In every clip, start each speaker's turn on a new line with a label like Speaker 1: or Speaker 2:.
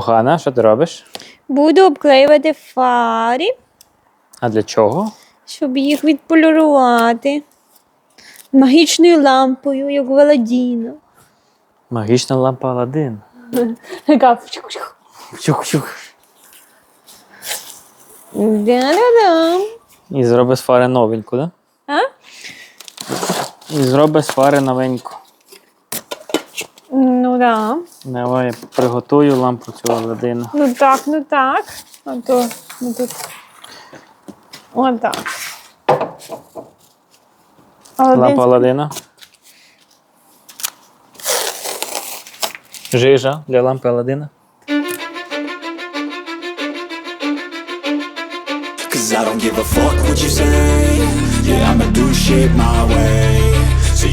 Speaker 1: Кохана, що ти робиш?
Speaker 2: Буду обклеювати фарі,
Speaker 1: А для чого?
Speaker 2: щоб їх відполірувати магічною лампою, як в Аладдіна.
Speaker 1: Магічна лампа Аладдин.
Speaker 2: Така чух-чух. Да-да-дам.
Speaker 1: І зроби з фари новеньку, да?
Speaker 2: А?
Speaker 1: І зроби з фари новеньку.
Speaker 2: Ну да.
Speaker 1: Давай я приготую лампу цю Аладдина.
Speaker 2: Ну так, ну так. А то ну тут. Отак.
Speaker 1: Лампа Аладдина. Жижа для лампи Аладдина.
Speaker 3: Cause I don't give a fuck what you say Yeah, I'ma do shit my way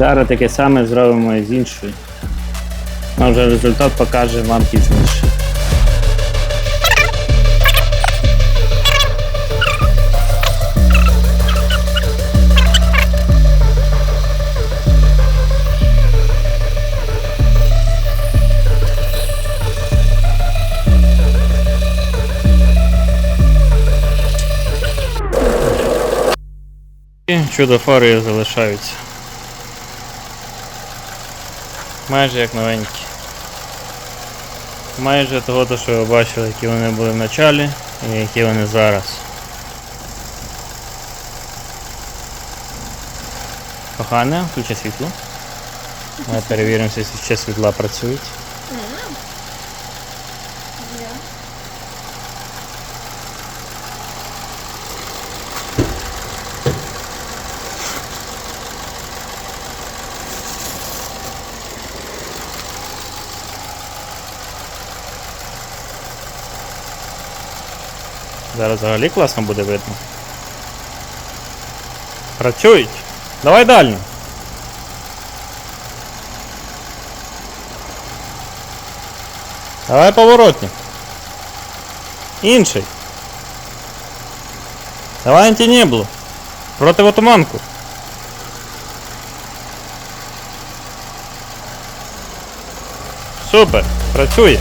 Speaker 1: Зараз таке саме зробимо і з іншою. А вже результат покаже вам пізніше. І чудо-фари залишаються. Майже як новенькі. Майже того, то, що ви бачили, які вони були в началі і які вони зараз. Кохане, включи світло. Ми перевіримося, чи ще світла працюють. Зараз взагалі класно буде видно. Працюють. Давай дальню. Давай поворотник. Інший. Давай антинеблу. Противотуманку. Супер. Працює.